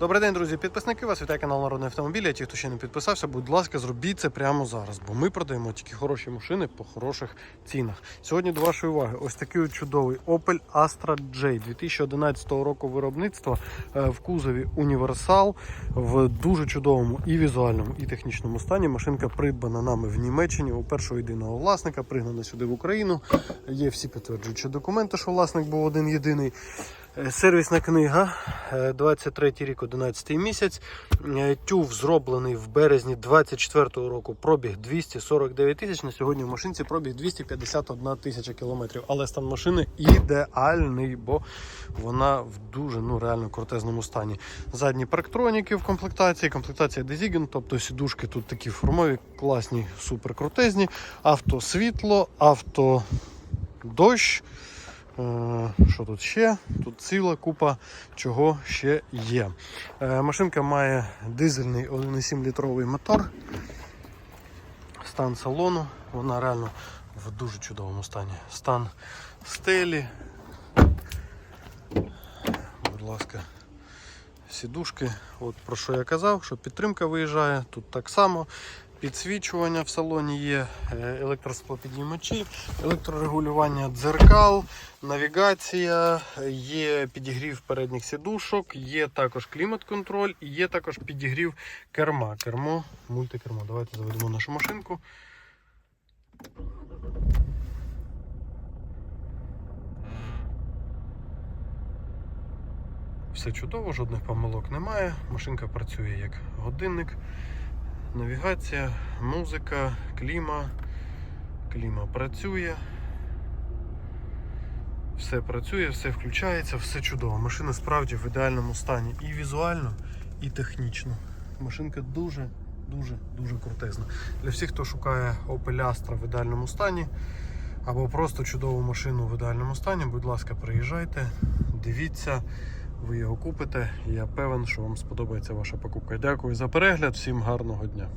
Добрий день, друзі, підписники. Вас вітає канал Народний автомобіль. Ті, хто ще не підписався, будь ласка, зробіть це прямо зараз, бо ми продаємо тільки хороші машини по хороших цінах. Сьогодні до вашої уваги ось такий чудовий Opel Astra J 2011 року виробництва е, в кузові універсал в дуже чудовому і візуальному, і технічному стані. Машинка придбана нами в Німеччині у першого єдиного власника, пригнана сюди в Україну. Є всі підтверджуючі документи, що власник був один єдиний. Е, Сервісна книга, е, 23 рік, 11 місяць. Е, Тюв зроблений в березні 24 року. Пробіг 249 тисяч. На сьогодні в машинці пробіг 251 тисяча кілометрів. Але стан машини ідеальний, бо вона в дуже ну реально крутезному стані. Задні парктроніки в комплектації, комплектація Desigen, тобто сідушки тут такі формові, класні, супер крутезні. Авто світло, авто дощ. Е, Що тут ще? Тут ціла купа чого ще є. Е, Машинка має дизельний 1,7 літровий мотор. Стан салону, вона реально в дуже чудовому стані. Стан стелі. Будь ласка, сідушки. От про що я казав, що підтримка виїжджає. Тут так само. Підсвічування в салоні є, е, електросклопідіймачі, електрорегулювання дзеркал, навігація, є підігрів передніх сідушок, є також клімат-контроль і є також підігрів керма. Кермо, мультикермо. Давайте заведемо нашу машинку. Все чудово, жодних помилок немає. Машинка працює як годинник. Навігація, музика, кліма. Кліма працює. Все працює, все включається, все чудово. Машина справді в ідеальному стані і візуально, і технічно. Машинка дуже, дуже, дуже крутезна. Для всіх, хто шукає Opel Astra в ідеальному стані або просто чудову машину в ідеальному стані, будь ласка, приїжджайте, дивіться, ви його купите. Я певен, що вам сподобається ваша покупка. Дякую за перегляд, всім гарного дня.